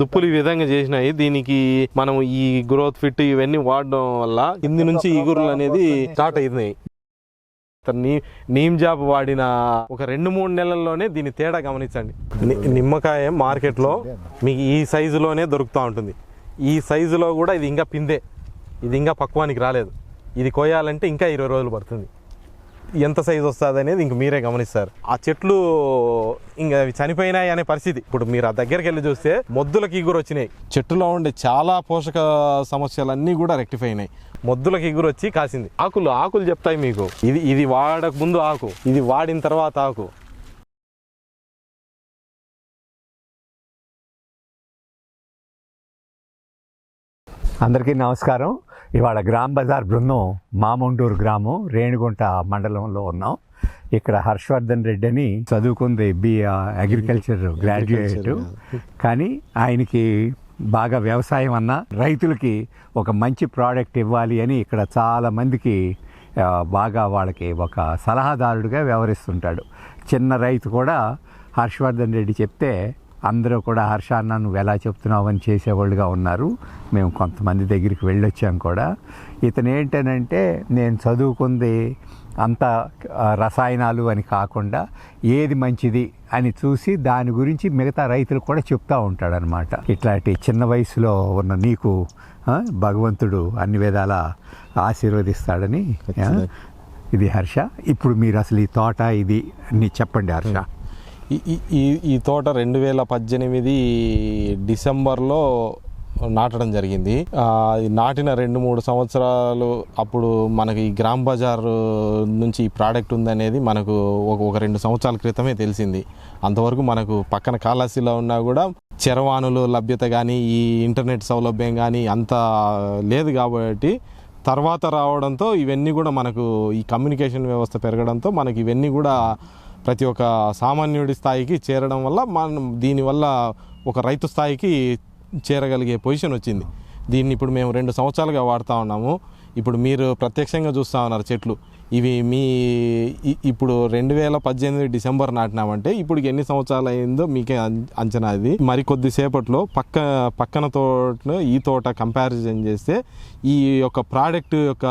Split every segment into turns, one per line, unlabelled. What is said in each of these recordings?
దుప్పులు ఈ విధంగా చేసినాయి. దీనికి మనం ఈ గ్రోత్ ఫిట్ ఇవన్నీ వాడడం వల్ల కింది నుంచి ఈగురులు అనేది స్టార్ట్ అయినాయి. నీ నీమ్ జాబ్ వాడిన ఒక రెండు మూడు నెలల్లోనే దీని తేడా గమనించండి. నిమ్మకాయ మార్కెట్లో మీకు ఈ సైజులోనే దొరుకుతూ ఉంటుంది. ఈ సైజులో కూడా ఇది ఇంకా పిందే. ఇది ఇంకా పక్వానికి రాలేదు. ఇది కోయాలంటే ఇంకా ఇరవై రోజులు పడుతుంది. ఎంత సైజు వస్తుంది అనేది ఇంక మీరే గమనిస్తారు. ఆ చెట్లు ఇంకా అవి చనిపోయినాయి అనే పరిస్థితి. ఇప్పుడు మీరు ఆ దగ్గరికి వెళ్ళి చూస్తే మొద్దులకి ఇగురు వచ్చినాయి చెట్టులో ఉండే చాలా పోషక సమస్యలన్నీ కూడా రెక్టిఫై అయినాయి. మొద్దులకి ఇగురు వచ్చి కాసింది. ఆకులు ఆకులు చెప్తాయి మీకు. ఇది ఇది వాడక ముందు ఆకు. ఇది వాడిన తర్వాత ఆకు.
అందరికీ నమస్కారం. ఇవాళ గ్రామ్ బజార్ బృందం మామొండూరు గ్రామం రేణిగుంట మండలంలో ఉన్నాం. ఇక్కడ హర్షవర్ధన్ రెడ్డి అని చదువుకుంది బి అగ్రికల్చర్ గ్రాడ్యుయేట్ కానీ ఆయనకి బాగా వ్యవసాయం అన్న రైతులకి ఒక మంచి ప్రోడక్ట్ ఇవ్వాలి అని ఇక్కడ చాలా మందికి ఆ, బాగా వాళ్ళకి ఒక సలహాదారుడిగా వ్యవహరిస్తుంటాడు. చిన్న రైతు కూడా హర్షవర్ధన్ రెడ్డి చెప్తే అందరూ కూడా హర్ష అన్న నువ్వు ఎలా చెప్తున్నావు? అని చేసేవాళ్ళుగా ఉన్నారు. మేము కొంతమంది దగ్గరికి వెళ్ళొచ్చాం కూడా. ఇతను ఏంటనంటే నేను చదువుకుంది అంత రసాయనాలు అని కాకుండా ఏది మంచిది? అని చూసి దాని గురించి మిగతా రైతులు కూడా చెప్తా ఉంటాడనమాట ఇట్లాంటి చిన్న వయసులో ఉన్న నీకు భగవంతుడు అన్ని విధాల ఆశీర్వదిస్తాడని ఇది హర్ష. ఇప్పుడు మీరు అసలు ఈ తోట ఇది చెప్పండి హర్ష.
ఈ- ఈ- ఈ తోట రెండు వేల పద్దెనిమిది డిసెంబర్లో నాటడం జరిగింది. నాటిన రెండు మూడు సంవత్సరాలు అప్పుడు మనకి ఈ గ్రామ్ బజార్ నుంచి ఈ ప్రోడక్ట్ ఉందనేది మనకు ఒక ఒక రెండు సంవత్సరాల క్రితమే తెలిసింది. అంతవరకు మనకు పక్కన కాళాసిలో ఉన్నా కూడా చరవాణులు లభ్యత కానీ ఈ ఇంటర్నెట్ సౌలభ్యం కానీ అంత లేదు కాబట్టి తర్వాత రావడంతో ఇవన్నీ కూడా మనకు ఈ కమ్యూనికేషన్ వ్యవస్థ పెరగడంతో మనకి ఇవన్నీ కూడా ప్రతి ఒక్క సామాన్యుడి స్థాయికి చేరడం వల్ల మనం దీనివల్ల ఒక రైతు స్థాయికి చేరగలిగే పొజిషన్ వచ్చింది. దీన్ని ఇప్పుడు మేము రెండు సంవత్సరాలుగా వాడుతూ ఉన్నాము. ఇప్పుడు మీరు ప్రత్యక్షంగా చూస్తూ ఉన్నారు చెట్లు. ఇవి మీ ఇప్పుడు రెండు వేల పద్దెనిమిది డిసెంబర్ నాటినామంటే ఇప్పుడు ఎన్ని సంవత్సరాలు అయిందో మీకే అంచనా అది మరి కొద్దిసేపట్లో పక్క పక్కన తోట ఈ తోట కంపారిజన్ చేస్తే ఈ యొక్క ప్రోడక్ట్ యొక్క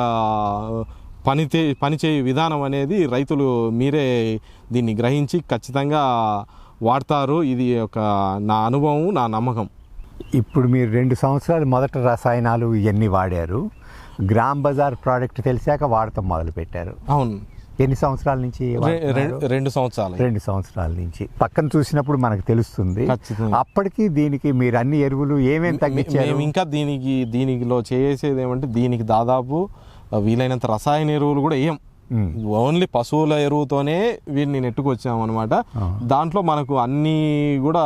పనితే పనిచేయు విధానం అనేది రైతులు మీరే దీన్ని గ్రహించి ఖచ్చితంగా వాడతారు. ఇది ఒక నా అనుభవం నా నమ్మకం.
ఇప్పుడు మీరు రెండు సంవత్సరాలు మొదట రసాయనాలు ఇవన్నీ వాడారు. గ్రామ్ బజార్ ప్రోడక్ట్ తెలిసాక వాడటం మొదలు పెట్టారు
అవును.
ఎన్ని సంవత్సరాల నుంచి
రెండు సంవత్సరాలు.
రెండు సంవత్సరాల నుంచి. పక్కన చూసినప్పుడు మనకు తెలుస్తుంది. అప్పటికి దీనికి మీరు అన్ని ఎరువులు ఏమేమి తగ్గించారు?
ఇంకా దీనికి దీనిలో చేసేది ఏమంటే దీనికి దాదాపు వీలైనంత రసాయన ఎరువులు కూడా ఏం.
ఉమ్.
ఓన్లీ పశువుల ఎరువుతోనే వీటిని నెట్టుకొచ్చాము అనమాట దాంట్లో మనకు అన్నీ కూడా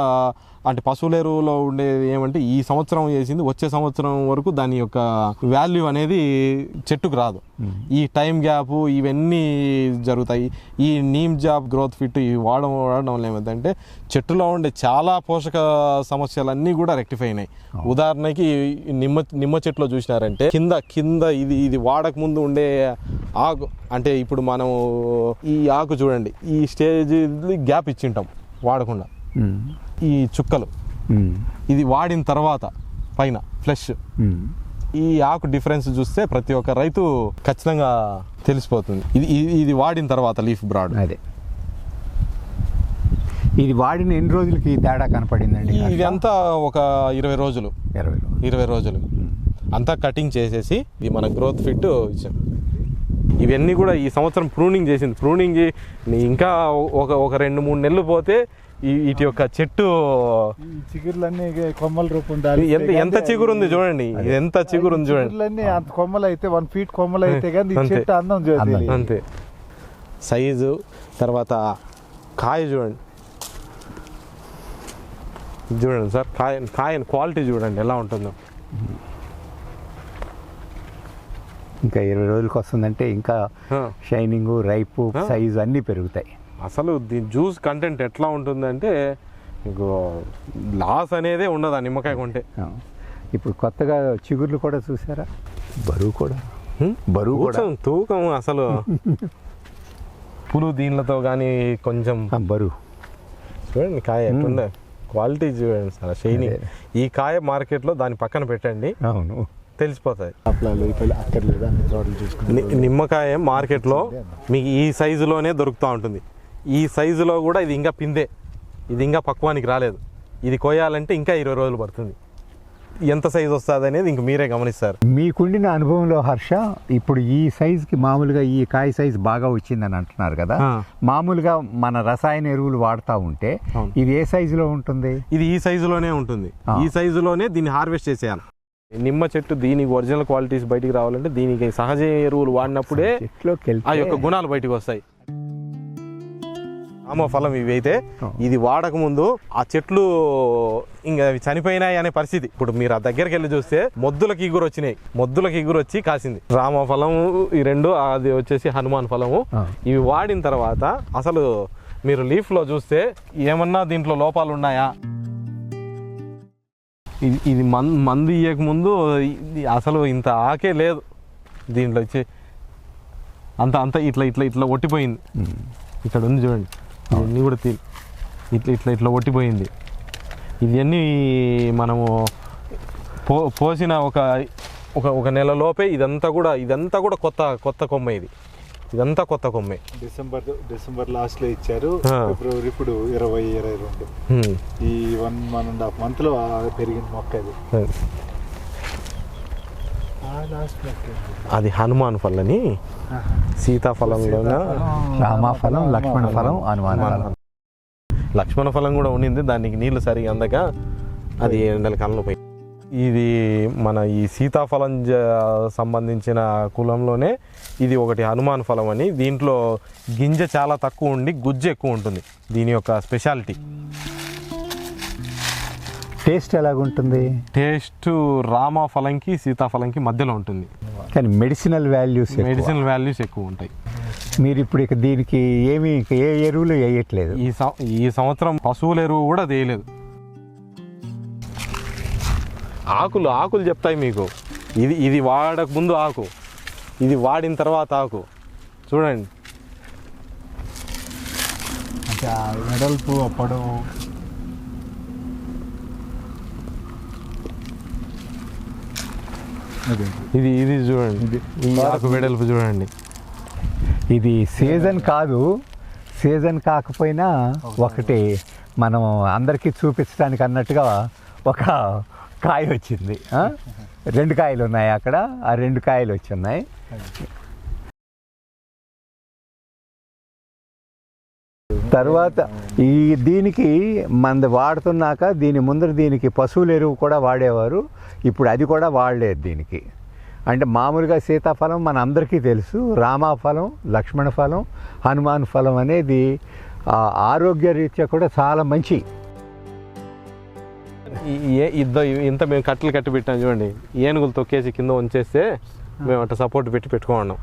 అంటే పశువుల ఎరువులో ఉండేది ఏమంటే ఈ సంవత్సరం చేసింది వచ్చే సంవత్సరం వరకు దాని యొక్క వాల్యూ అనేది చెట్టుకు రాదు. ఈ టైం గ్యాప్ ఇవన్నీ జరుగుతాయి. ఈ నీమ్ జాబ్ గ్రోత్ ఫిట్ ఇవి వాడడం వాడడం వల్ల ఏమైందంటే చెట్టులో ఉండే చాలా పోషక సమస్యలన్నీ కూడా రెక్టిఫై అయినాయి. ఉదాహరణకి నిమ్మ నిమ్మ చెట్లో చూసినారంటే కింద కింద ఇది ఇది వాడక ముందు ఉండే ఆకు అంటే ఇప్పుడు మనం ఈ ఆకు చూడండి ఈ స్టేజ్ గ్యాప్ ఇచ్చింటాం వాడకుండా. ఈ చుక్కలు. ఇది వాడిన తర్వాత పైన ఫ్లెష్. ఈ ఆకు డిఫరెన్స్ చూస్తే ప్రతి ఒక్క రైతు ఖచ్చితంగా తెలిసిపోతుంది. ఇది ఇది- వాడిన తర్వాత లీఫ్ బ్రాడ్.
అదే. ఇది వాడిన ఎన్ని రోజులకి తేడా కనపడిందండి
ఇది అంతా ఒక ఇరవై రోజులు.
ఇరవై
ఇరవై రోజులు. అంతా కటింగ్ చేసేసి ఇది మన గ్రోత్ ఫిట్ ఇచ్చాం. ఇవన్నీ కూడా ఈ సంవత్సరం ప్రూనింగ్ చేసింది. ప్రూనింగ్ ఇంకా ఒక ఒక రెండు మూడు నెలలు పోతే వీటి యొక్క చెట్టు
ఈ చిగురులన్నీ కొమ్మల రూపం
ఎంత ఎంత చిగురు ఉంది చూడండి. ఇది ఎంత చిగురు ఉంది చూడండి.
చిగురులన్నీ అంత కొమ్మలు అయితే వన్ ఫీట్ కొమ్మలు అయితే కానీ. చెట్టు అందం చూడాలి
అంతే. సైజు తర్వాత కాయ చూడండి. చూడండి సార్ కాయ కాయ క్వాలిటీ చూడండి ఎలా ఉంటుందో.
ఇంకా ఇరవై రోజులకి వస్తుందంటే ఇంకా షైనింగ్ రైపు. సైజు అన్నీ పెరుగుతాయి.
అసలు దీని జ్యూస్ కంటెంట్ ఎట్లా ఉంటుందంటే మీకు లాస్ అనేదే ఉండదు ఆ నిమ్మకాయ కొంటే.
ఇప్పుడు కొత్తగా చిగుర్లు కూడా చూసారా? బరువు కూడా? బరువు కూడా.
తూకం అసలు. పులు దీనిలతో కానీ కొంచెం
బరువు.
చూడండి కాయ ఎట్లుండే క్వాలిటీ చూడండి సార్ షైనింగ్ ఈ కాయ మార్కెట్లో దాని పక్కన పెట్టండి.
అవును.
ని- నిమ్మకాయ మార్కెట్లో మీకు ఈ సైజులోనే దొరుకుతూ ఉంటుంది. ఈ సైజులో కూడా ఇది ఇంకా పిందే. ఇది ఇంకా పక్వానికి రాలేదు. ఇది కోయాలంటే ఇంకా ఇరవై రోజులు పడుతుంది. ఎంత సైజు వస్తుంది అనేది ఇంక మీరే గమనిస్తారు.
మీకుండిన అనుభవంలో హర్ష ఇప్పుడు ఈ సైజుకి మామూలుగా ఈ కాయ సైజు బాగా వచ్చిందని అంటున్నారు కదా. మామూలుగా మన రసాయన ఎరువులు వాడుతూ ఉంటే. ఇది ఏ సైజులో ఉంటుంది?
ఇది ఈ సైజులోనే ఉంటుంది. ఈ సైజులోనే దీన్ని హార్వెస్ట్ చేసేయాలి. నిమ్మ చెట్టు దీనికి ఒరిజినల్ క్వాలిటీస్ బయటికి రావాలంటే దీనికి సహజ ఎరువులు వాడినప్పుడే ఆ యొక్క గుణాలు బయటకు వస్తాయి. ఆమో ఫలం ఇవి అయితే. ఇది వాడక ముందు ఆ చెట్లు ఇంకా అవి చనిపోయినాయి అనే పరిస్థితి. ఇప్పుడు మీరు ఆ దగ్గరికి వెళ్ళి చూస్తే మొద్దులకి ఇగురు వచ్చినాయి మొద్దులకి ఇగురు వచ్చి కాసింది. రామ ఫలము ఈ రెండు అది వచ్చేసి హనుమాన్ ఫలము. ఇవి వాడిన తర్వాత అసలు మీరు లీఫ్లో చూస్తే ఏమన్నా దీంట్లో లోపాలు ఉన్నాయా ఇది ఇది మన్ మందు ఇయ్యక ముందు ఇది అసలు ఇంత ఆకే లేదు. దీంట్లో వచ్చి అంత అంత ఇట్లా ఇట్లా ఇట్లా ఒట్టిపోయింది. ఇక్కడ ఉంది చూడండి. ఇవన్నీ కూడా తీ ఇట్లా ఇట్లా ఇట్లా ఒట్టిపోయింది. ఇవన్నీ మనము పో పోసిన ఒక ఒక ఒక నెల లోపే ఇదంతా కూడా ఇదంతా కూడా కొత్త కొత్త కొమ్మ ఇది. ఇదంతా కొత్త కొమ్మే.
డిసెంబర్ డిసెంబర్ లాస్ట్లో ఇచ్చారు. ఫిబ్రవరి ఇప్పుడు ఇరవై ఇరవై రెండు. ఈ వన్ వన్ అండ్ హాఫ్ మంత్లో ఆ పెరిగిన మొక్క అది లాస్ట్
అది హనుమాన్ ఫలని సీతాఫలంలోన
రామాఫలం లక్ష్మణ ఫలం హనుమాన్ ఫలం.
లక్ష్మణ ఫలం కూడా ఉండింది. దానికి నీళ్ళు సరిగా అందక అది నెల కాలంలో పోయి ఇది మన ఈ సీతాఫలం సంబంధించిన కులంలోనే ఇది ఒకటి హనుమాన్ ఫలం అని. దీంట్లో గింజ చాలా తక్కువ ఉండి గుజ్జు ఎక్కువ ఉంటుంది. దీని యొక్క స్పెషాలిటీ.
టేస్ట్ ఎలాగుంటుంది?
టేస్ట్ రామ ఫలంకి సీతాఫలంకి మధ్యలో ఉంటుంది.
కానీ మెడిసినల్ వాల్యూస్
మెడిసిన్ వాల్యూస్ ఎక్కువ ఉంటాయి.
మీరు ఇప్పుడు ఇక దీనికి ఏమి ఏ ఎరువులు వేయట్లేదు.
ఈ సం- ఈ సంవత్సరం పశువుల ఎరువు కూడా తేయలేదు ఆకులు ఆకులు చెప్తాయి మీకు. ఇది ఇది వాడక ముందు ఆకు. ఇది వాడిన తర్వాత ఆకు. చూడండి.
అంటే ఆ వెడల్పు పొడవు
ఇది ఇది చూడండి. ఈ ఆకు వెడల్పు చూడండి.
ఇది సీజన్ కాదు. సీజన్ కాకపోయినా ఒకటి మనం అందరికీ చూపించడానికి అన్నట్టుగా ఒక కాయ వచ్చింది? రెండు కాయలు ఉన్నాయి అక్కడ. ఆ రెండు కాయలు వచ్చి ఉన్నాయి. తర్వాత ఈ దీనికి మంది వాడుతున్నాక దీని ముందర దీనికి పశువుల ఎరువు కూడా వాడేవారు. ఇప్పుడు అది కూడా వాడలేదు దీనికి. అంటే మామూలుగా సీతాఫలం మన అందరికీ తెలుసు. రామాఫలం లక్ష్మణ ఫలం హనుమాన్ ఫలం అనేది ఆరోగ్య రీత్యా కూడా చాలా మంచి.
ఈ- ఏ ఇద్ద ఇంత మేము కట్టలు కట్టి పెట్టాం చూడండి. ఏనుగులు తొక్కేసి కింద ఉంచేస్తే మేము అట్లా సపోర్ట్ పెట్టి పెట్టుకున్నాం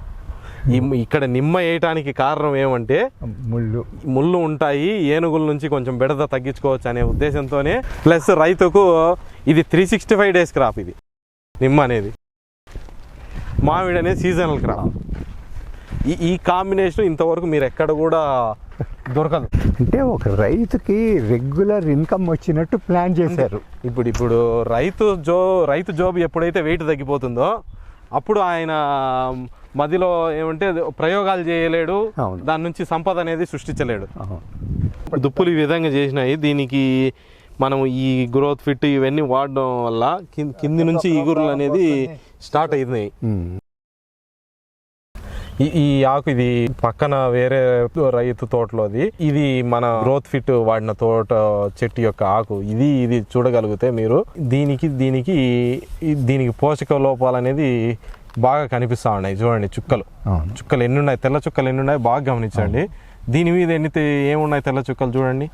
ఇక్కడ నిమ్మ వేయటానికి కారణం ఏమంటే
ముళ్ళు.
ముళ్ళు ఉంటాయి ఏనుగుల నుంచి కొంచెం బెడద తగ్గించుకోవచ్చు అనే ఉద్దేశంతోనే ప్లస్ రైతుకు ఇది three sixty five days crop ఇది నిమ్మ అనేది. మామిడి అనేది సీజనల్ క్రాప్ ఈ ఈ కాంబినేషన్ ఇంతవరకు మీరు ఎక్కడ కూడా దొరకదు.
అంటే ఒక రైతుకి రెగ్యులర్ ఇన్కమ్ వచ్చినట్టు ప్లాన్ చేశారు.
ఇప్పుడు ఇప్పుడు రైతు జో రైతు జాబ్ ఎప్పుడైతే వెయిట్ తగ్గిపోతుందో అప్పుడు ఆయన మదిలో ఏమంటే ప్రయోగాలు చేయలేడు. దాని నుంచి సంపద అనేది సృష్టించలేడు. దుప్పులు ఈ విధంగా చేసినాయి దీనికి మనం ఈ గ్రోత్ ఫిట్ ఇవన్నీ వాడడం వల్ల కింది నుంచి ఈగురులు అనేది స్టార్ట్ అయినాయి. ఈ ఆకు ఇది పక్కన వేరే రైతు తోటలోది ఇది మన గ్రోత్ ఫిట్ వాడిన తోట చెట్టు యొక్క ఆకు ఇది ఇది చూడగలిగితే మీరు దీనికి దీనికి దీనికి పోషక లోపాలు అనేది బాగా కనిపిస్తా ఉన్నాయి. చూడండి చుక్కలు. చుక్కలు ఎన్ని ఉన్నాయి తెల్ల చుక్కలు ఎన్ని ఉన్నాయి బాగా గమనించండి. దీని మీద ఎన్ని ఏమున్నాయి తెల్ల చుక్కలు చూడండి.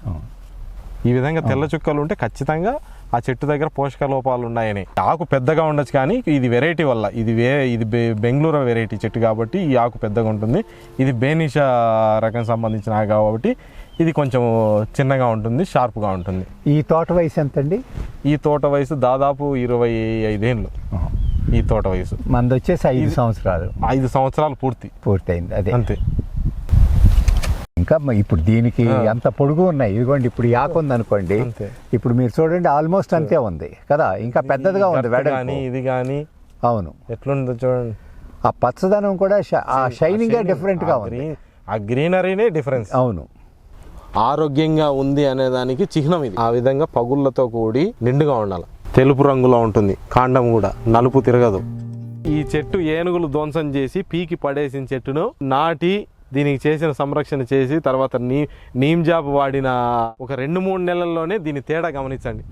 ఈ విధంగా తెల్ల చుక్కలు ఉంటే ఖచ్చితంగా ఆ చెట్టు దగ్గర పోషక లోపాలు ఉన్నాయని. ఆకు పెద్దగా ఉండొచ్చు కానీ ఇది వెరైటీ వల్ల. ఇది వే ఇది బెంగళూరు వెరైటీ చెట్టు కాబట్టి ఈ ఆకు పెద్దగా ఉంటుంది. ఇది బేనిషా రకం సంబంధించిన ఆకు కాబట్టి ఇది కొంచెం చిన్నగా ఉంటుంది షార్ప్గా ఉంటుంది.
ఈ తోట వయసు ఎంతండి?
ఈ తోట వయసు దాదాపు ఇరవై ఐదేళ్ళు ఈ తోట వయసు.
మనది వచ్చేసి ఐదు సంవత్సరాలు.
ఐదు సంవత్సరాలు పూర్తి.
పూర్తయింది అదే.
అంతే.
ఇంకా ఇప్పుడు దీనికి ఎంత పొడుగు ఉన్నాయి. ఇదిగోండి ఇప్పుడు ఆకు ఉంది అనుకోండి.
అంతే.
ఇప్పుడు మీరు చూడండి ఆల్మోస్ట్ అంతే ఉంది. కదా? ఇంకా పెద్దదిగా ఉంది
కానీ ఇది కానీ
అవును.
ఎట్లుందో చూడండి.
ఆ పచ్చదనం కూడా ష- ఆ షైనింగ్
డిఫరెంట్గా
ఉంది.
ఆ గ్రీనరీనే డిఫరెన్స్
అవును.
ఆరోగ్యంగా ఉంది అనే దానికి చిహ్నం ఇది. ఆ విధంగా పగుళ్ళతో కూడి నిండుగా ఉండాలి. తెలుపు రంగులో ఉంటుంది. కాండం కూడా నలుపు తిరగదు. ఈ చెట్టు ఏనుగులు ధ్వంసం చేసి పీకి పడేసిన చెట్టును నాటి దీనికి చేసిన సంరక్షణ చేసి తర్వాత నీ నీమ్ జాబ్ వాడిన ఒక రెండు మూడు నెలల్లోనే దీని తేడా గమనించండి.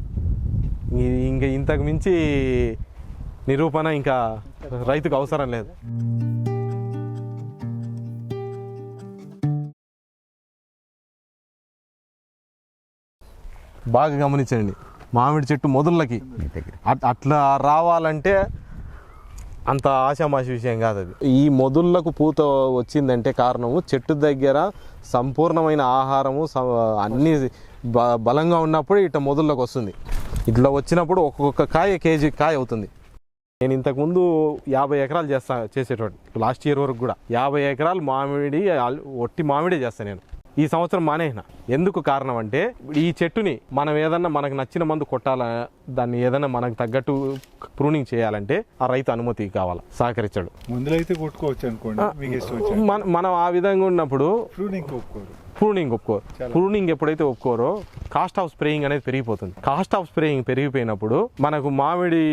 ఇంకా ఇంతకు మించి నిరూపణ ఇంకా రైతుకు అవసరం లేదు. బాగా గమనించండి. మామిడి చెట్టు మొదళ్ళకి. అట్లా రావాలంటే అంత ఆశామాషి విషయం కాదు అది. ఈ మొదుళ్ళకు పూత వచ్చిందంటే కారణము చెట్టు దగ్గర సంపూర్ణమైన ఆహారము అన్ని బ- బలంగా ఉన్నప్పుడు ఇట్లా మొదుళ్ళకు వస్తుంది. ఇట్లా వచ్చినప్పుడు ఒక్కొక్క కాయ కేజీ కాయ అవుతుంది. నేను ఇంతకుముందు యాభై ఎకరాలు చేస్తా చేసేటోటి లాస్ట్ ఇయర్ వరకు కూడా యాభై ఎకరాలు మామిడి ఒట్టి మామిడి చేస్తాను నేను. ఈ సంవత్సరం మానేసిన. ఎందుకు కారణం అంటే ఈ చెట్టుని మనం ఏదన్నా మనకు నచ్చిన మందు కొట్టాల దాన్ని ఏదన్నా మనకు తగ్గట్టు ప్రూనింగ్ చేయాలంటే ఆ రైతు అనుమతి కావాలి సహకరించాడు.
ముందులో అయితే కొట్టుకోవచ్చు అనుకోండి
మన ఆ విధంగా ఉన్నప్పుడు
ఒప్పుకోరు.
ప్రూనింగ్ ఒప్పుకోరు. ప్రూనింగ్ ఎప్పుడైతే ఒప్పుకోరో కాస్ట్ ఆఫ్ స్ప్రేయింగ్ అనేది పెరిగిపోతుంది. కాస్ట్ ఆఫ్ స్ప్రేయింగ్ పెరిగిపోయినప్పుడు మనకు మామిడి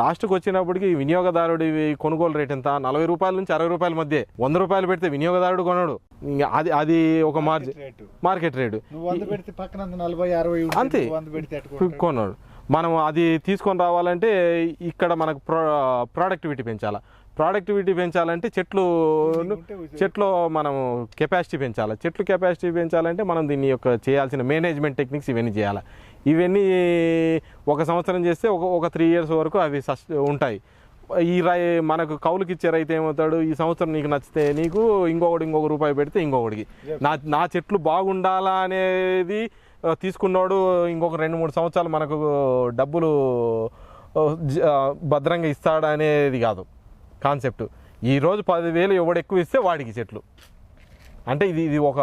లాస్ట్కి వచ్చినప్పటికి వినియోగదారుడి కొనుగోలు రేట్ ఎంత? నలభై రూపాయల నుంచి అరవై రూపాయల మధ్య. వంద రూపాయలు పెడితే వినియోగదారుడు కొనడు. అది అది ఒక మార్జిన్ మార్కెట్ రేటు
అంత.
కొన్నాడు మనం అది తీసుకొని రావాలంటే ఇక్కడ మనకు ప్రో ప్రోడక్టివిటీ పెంచాలి. ప్రోడక్టివిటీ పెంచాలంటే చెట్లు చెట్లు మనం కెపాసిటీ పెంచాలి. చెట్లు కెపాసిటీ పెంచాలంటే మనం దీన్ని యొక్క చేయాల్సిన మేనేజ్మెంట్ టెక్నిక్స్ ఇవన్నీ చేయాలి. ఇవన్నీ ఒక సంవత్సరం చేస్తే ఒక ఒక త్రీ ఇయర్స్ వరకు అవి సస్ ఉంటాయి. ఈ రై మనకు కౌలుకి ఇచ్చే రైతు ఏమవుతాడు? ఈ సంవత్సరం నీకు నచ్చితే నీకు ఇంకొకటి ఇంకొక రూపాయి పెడితే ఇంకొకటికి. నా నా చెట్లు బాగుండాలా అనేది తీసుకున్నాడు ఇంకొక రెండు మూడు సంవత్సరాలు మనకు డబ్బులు భద్రంగా ఇస్తాడు అనేది కాదు. కాన్సెప్ట్. ఈరోజు పదివేలు ఎవడు ఎక్కువ ఇస్తే వాడికి చెట్లు. అంటే ఇది ఇది ఒక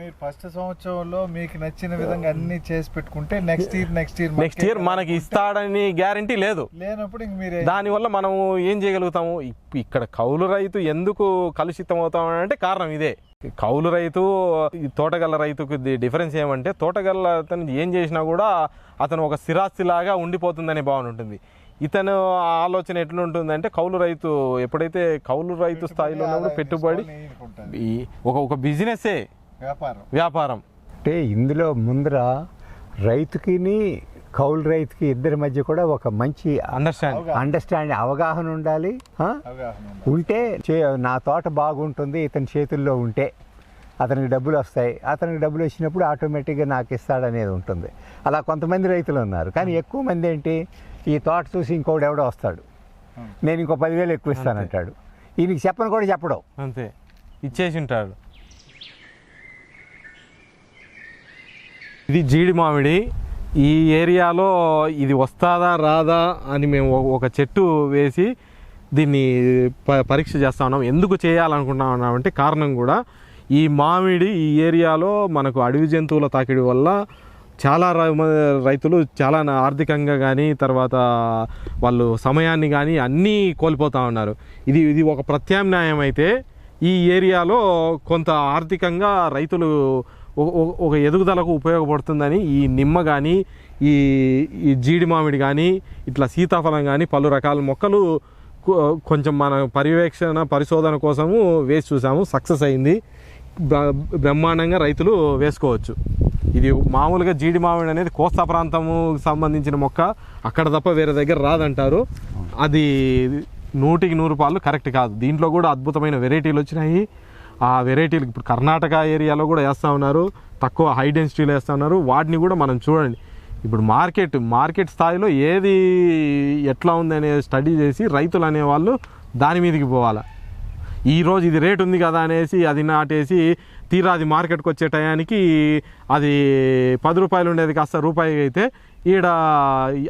మీరు ఫస్ట్ సంవత్సరంలో మీకు నచ్చిన విధంగా అన్ని చేసి పెట్టుకుంటే next year next year
next year మనకి ఇస్తాడని గ్యారంటీ లేదు.
లేనప్పుడు ఇంక మీరు
దానివల్ల మనం ఏం చేయగలుగుతాము? ఇక్కడ కౌలు రైతు ఎందుకు కలుషితం అవుతాం అంటే కారణం ఇదే. కౌలు రైతు తోటగల్ల రైతుకు డిఫరెన్స్ ఏమంటే తోటగల్ల అతను ఏం చేసినా కూడా అతను ఒక స్థిరాస్తిలాగా ఉండిపోతుందనే భావన ఉంటుంది. ఇతను ఆలోచన ఎట్లుంటుందంటే కౌలు రైతు ఎప్పుడైతే కౌలు రైతు స్థాయిలో ఉన్నప్పుడు పెట్టుబడి ఒక ఒక బిజినెస్సే.
వ్యాపారం.
వ్యాపారం.
అంటే ఇందులో ముందర రైతుకిని కౌలు రైతుకి ఇద్దరి మధ్య కూడా ఒక మంచి
అండర్స్టాండ్
అండర్స్టాండింగ్ అవగాహన ఉండాలి. ఉంటే చే- నా తోట బాగుంటుంది ఇతని చేతుల్లో ఉంటే అతనికి డబ్బులు వస్తాయి. అతనికి డబ్బులు వచ్చినప్పుడు ఆటోమేటిక్గా నాకు ఇస్తాడనేది ఉంటుంది. అలా కొంతమంది రైతులు ఉన్నారు. కానీ ఎక్కువ మంది ఏంటి? ఈ తోట చూసి ఇంకోటి ఎవడో వస్తాడు. నేను ఇంకో పదివేలు ఎక్కువ ఇస్తానంటాడు ఈయనకి చెప్పను కూడా చెప్పడం.
అంతే. ఇచ్చేసి ఉంటాడు. ఇది జీడి మామిడి. ఈ ఏరియాలో ఇది వస్తాదా రాదా అని మేము ఒక- చెట్టు వేసి దీన్ని ప- పరీక్ష చేస్తా ఉన్నాం. ఎందుకు చేయాలనుకుంటా ఉన్నామంటే కారణం కూడా ఈ మామిడి ఈ ఏరియాలో మనకు అడవి జంతువుల తాకిడి వల్ల చాలా రైతులు చాలా ఆర్థికంగా కానీ తర్వాత వాళ్ళు సమయాన్ని కానీ అన్నీ కోల్పోతూ ఉన్నారు. ఇది ఇది ఒక ప్రత్యామ్నాయం అయితే ఈ ఏరియాలో కొంత ఆర్థికంగా రైతులు ఒక ఎదుగుదలకు ఉపయోగపడుతుందని ఈ నిమ్మ కానీ ఈ ఈ జీడి మామిడి కానీ ఇట్లా సీతాఫలం కానీ పలు రకాల మొక్కలు కొంచెం మన పర్యవేక్షణ పరిశోధన కోసము వేసి చూసాము. సక్సెస్ అయింది. బ్రహ్మాండంగా రైతులు వేసుకోవచ్చు. ఇది మామూలుగా జీడి మామిడి అనేది కోస్తా ప్రాంతము సంబంధించిన మొక్క. అక్కడ తప్ప వేరే దగ్గర రాదంటారు. అది నూటికి నూరు పాలు కరెక్ట్ కాదు. దీంట్లో కూడా అద్భుతమైన వెరైటీలు వచ్చినాయి. ఆ వెరైటీలు ఇప్పుడు కర్ణాటక ఏరియాలో కూడా వేస్తూ ఉన్నారు. తక్కువ హై డెన్సిటీలో వేస్తూ ఉన్నారు. వాటిని కూడా మనం చూడండి. ఇప్పుడు మార్కెట్ మార్కెట్ స్థాయిలో ఏది ఎట్లా ఉంది అనేది స్టడీ చేసి రైతులు అనేవాళ్ళు దాని మీదకి పోవాలి. ఈరోజు ఇది రేట్ ఉంది కదా అనేసి అది నాటేసి తీరా అది మార్కెట్కి వచ్చే టయానికి అది పది రూపాయలు ఉండేది కాస్త రూపాయి అయితే ఈడ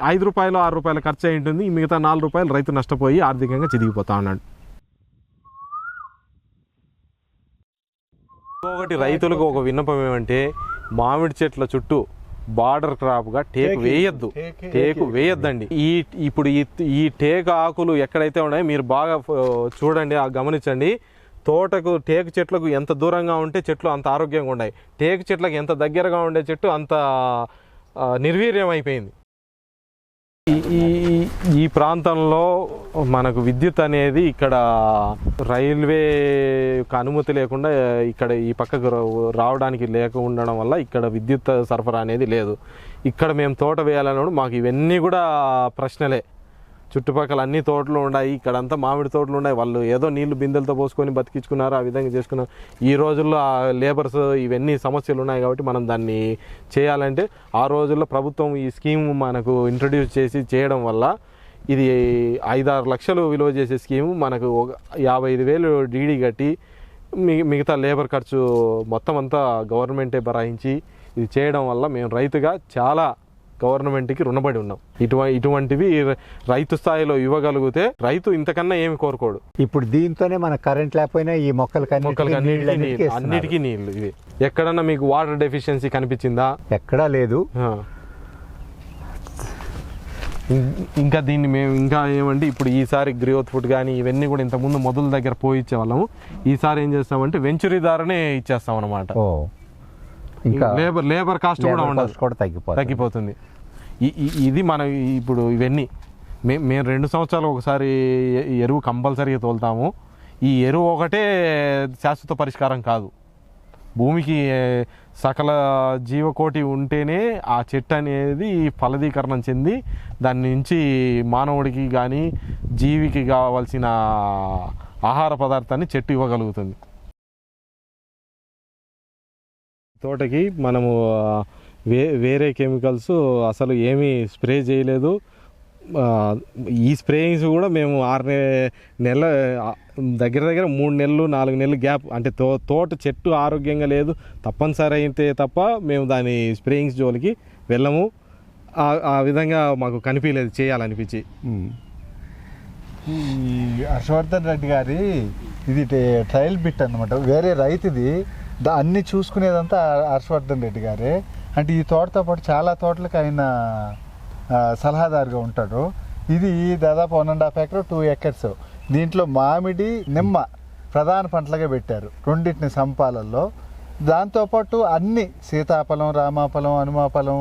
ఐదు రూపాయలు ఆరు రూపాయలు ఖర్చు అయి ఉంటుంది మిగతా నాలుగు రూపాయలు రైతు నష్టపోయి ఆర్థికంగా చిదిగిపోతా ఉన్నాడు ఒకటి రైతులకు ఒక విన్నపం ఏమంటే మామిడి చెట్ల చుట్టూ బార్డర్ క్రాప్గా టేకు. వేయద్దు
టేకు.
వేయద్దండి ఈ ఇప్పుడు ఈ టేకు ఆకులు ఎక్కడైతే ఉన్నాయో మీరు బాగా చూడండి గమనించండి తోటకు టేకు చెట్లకు ఎంత దూరంగా ఉంటే చెట్లు అంత ఆరోగ్యంగా ఉన్నాయి. టేకు చెట్లకు ఎంత దగ్గరగా ఉండే చెట్టు అంత నిర్వీర్యం అయిపోయింది. ఈ- ఈ ప్రాంతంలో మనకు విద్యుత్ అనేది ఇక్కడ రైల్వే అనుమతి లేకుండా ఇక్కడ ఈ పక్కకు రావడానికి లేక ఉండడం వల్ల ఇక్కడ విద్యుత్ సరఫరా అనేది లేదు. ఇక్కడ మేము తోట వేయాలన్నప్పుడు మాకు ఇవన్నీ కూడా ప్రశ్నలే. చుట్టుపక్కల అన్ని తోటలు ఉన్నాయి ఇక్కడంతా మామిడి తోటలు ఉన్నాయి. వాళ్ళు ఏదో నీళ్ళు బిందెలతో పోసుకొని బతికించుకున్నారు ఆ విధంగా చేసుకున్నారు. ఈ రోజుల్లో ఆ లేబర్స్ ఇవన్నీ సమస్యలు ఉన్నాయి కాబట్టి మనం దాన్ని చేయాలంటే ఆ రోజుల్లో ప్రభుత్వం ఈ స్కీమ్ మనకు ఇంట్రడ్యూస్ చేసి చేయడం వల్ల ఇది ఐదారు లక్షలు విలువ చేసే స్కీము మనకు ఒక యాభై ఐదు వేలు డీడీ కట్టి మి- మిగతా లేబర్ ఖర్చు మొత్తం అంతా గవర్నమెంటే భరాయించి ఇది చేయడం వల్ల మేము రైతుగా చాలా గవర్నమెంట్కి రుణపడి ఉన్నాం. ఇటువంటి ఇటువంటివి రైతు స్థాయిలో ఇవ్వగలిగితే రైతు ఇంతకన్నా ఏమి కోరుకోడు.
ఇప్పుడు దీంతోనే మన కరెంట్ లేకపోయినా ఈ మొక్కలకి
మొక్కలకి
అన్నిటికీ నీళ్ళు
ఇవి. ఎక్కడన్నా మీకు వాటర్ డెఫిషియన్సీ కనిపించిందా?
ఎక్కడా లేదు.
ఇంకా దీన్ని మేము ఇంకా ఏమంటే ఇప్పుడు ఈసారి గ్రోత్ ఫుడ్ కానీ ఇవన్నీ కూడా ఇంతకుముందు మొదల దగ్గర పోయి ఇచ్చేవాళ్ళము. ఈసారి ఏం చేస్తామంటే వెంచురీ దారనే ఇచ్చేస్తాం అనమాట
ఇంకా
లేబర్ లేబర్ కాస్ట్ కూడా ఉండదు.
కూడా తగ్గిపోతుంది.
తగ్గిపోతుంది. ఇది మన ఇప్పుడు ఇవన్నీ. మే- మేము రెండు సంవత్సరాలు ఒకసారి ఎరువు కంపల్సరీగా తోలుతాము. ఈ ఎరువు ఒకటే శాశ్వత పరిష్కారం కాదు. భూమికి సకల జీవకోటి ఉంటేనే ఆ చెట్టు అనేది ఫలదీకరణం చెంది దాని నుంచి మానవుడికి కానీ జీవికి కావాల్సిన ఆహార పదార్థాన్ని చెట్టు ఇవ్వగలుగుతుంది. తోటకి మనము వే వేరే కెమికల్స్ అసలు ఏమీ స్ప్రే చేయలేదు. ఈ స్ప్రేయింగ్స్ కూడా మేము ఆరు నెల నెలల దగ్గర దగ్గర మూడు నెలలు నాలుగు నెలలు గ్యాప్ అంటే తో తోట చెట్టు ఆరోగ్యంగా లేదు. తప్పనిసరి అయితే తప్ప మేము దాని స్ప్రేయింగ్స్ జోలికి వెళ్ళము. ఆ- విధంగా మాకు కనిపించలేదు చేయాలనిపించి.
ఈ హర్షవర్ధన్ రెడ్డి గారి ఇది టే- ట్రయల్ బిట్ అనమాట వేరే రైతుది దా అన్ని చూసుకునేదంతా హర్షవర్ధన్ రెడ్డి గారే. అంటే ఈ తోటతో పాటు చాలా తోటలకు ఆయన సలహాదారుగా ఉంటాడు. ఇది దాదాపు one and half acre two acres దీంట్లో మామిడి నిమ్మ ప్రధాన పంటలుగా పెట్టారు రెండింటిని సంపాలల్లో దాంతోపాటు అన్ని సీతాఫలం రామాఫలం హనుమాఫలం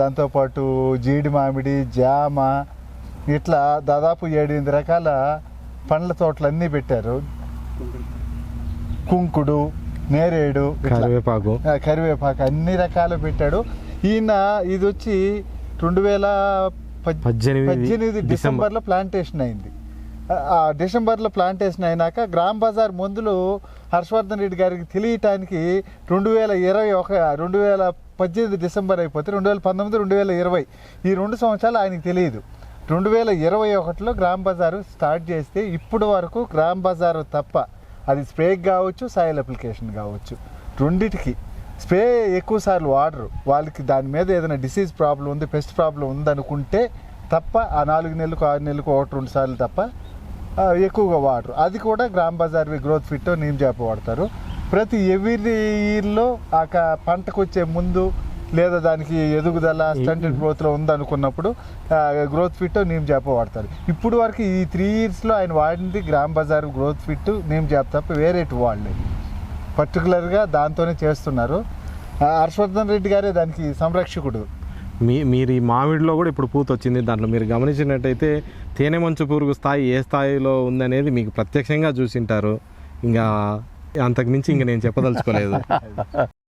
దాంతోపాటు జీడి మామిడి జామ ఇట్లా దాదాపు ఏడెనిమిది రకాల పండ్ల తోటలు అన్నీ పెట్టారు. కుంకుడు నేరేడు.
కరివేపాకు
కరివేపాకు అన్ని రకాలు పెట్టాడు ఈయన ఇది వచ్చి రెండు వేల పద్-
పద్దెనిమిది
పద్దెనిమిది
డిసెంబర్.
డిసెంబర్లో ప్లాంటేషన్ అయింది ఆ, ఆ డిసెంబర్లో ప్లాంటేషన్ అయినాక గ్రామ్ బజార్ మందులు హర్షవర్ధన్ రెడ్డి గారికి తెలియటానికి రెండు వేల ఇరవై ఒక రెండు వేల పద్దెనిమిది డిసెంబర్ అయిపోతే రెండు వేల పంతొమ్మిది రెండు వేల ఇరవై ఈ రెండు సంవత్సరాలు ఆయనకి తెలియదు రెండు వేల ఇరవై ఒకటిలో గ్రామ్ బజారు స్టార్ట్ చేస్తే ఇప్పుడు వరకు గ్రామ్ బజారు తప్ప అది స్ప్రేకి కావచ్చు సాయిల్ అప్లికేషన్ కావచ్చు. రెండిటికి. స్ప్రే ఎక్కువ సార్లు వాడరు. వాళ్ళకి దాని మీద ఏదైనా డిసీజ్ ప్రాబ్లం ఉంది పెస్ట్ ప్రాబ్లం ఉందనుకుంటే తప్ప ఆ నాలుగు నెలలకు ఆరు నెలలకు ఒకటి రెండు సార్లు తప్ప ఎక్కువగా వాడరు. అది కూడా gram bazaar growth fit neem చేప వాడతారు. ప్రతి ఎవ్రీ ఇయర్లో ఆ పంటకు వచ్చే ముందు లేదా దానికి ఎదుగుదల స్టంటెడ్ గ్రోత్లో ఉందనుకున్నప్పుడు గ్రోత్ ఫిట్ నీమ్ చేప వాడతారు. ఇప్పుడు వరకు ఈ త్రీ ఇయర్స్లో ఆయన వాడింది gram bazaar growth fit neem చేప తప్ప వేరేటి వాడలేదు. పర్టికులర్గా దాంతోనే చేస్తున్నారు. హర్షవర్ధన్ రెడ్డి గారే దానికి సంరక్షకుడు.
మీ మీరు ఈ మామిడిలో కూడా ఇప్పుడు పూత వచ్చింది. దాంట్లో మీరు గమనించినట్టయితే తేనె మంచు పురుగు స్థాయి ఏ స్థాయిలో ఉందనేది మీకు ప్రత్యక్షంగా చూసింటారు. ఇంకా అంతకు మించి ఇంక నేను చెప్పదలుచుకోలేదు.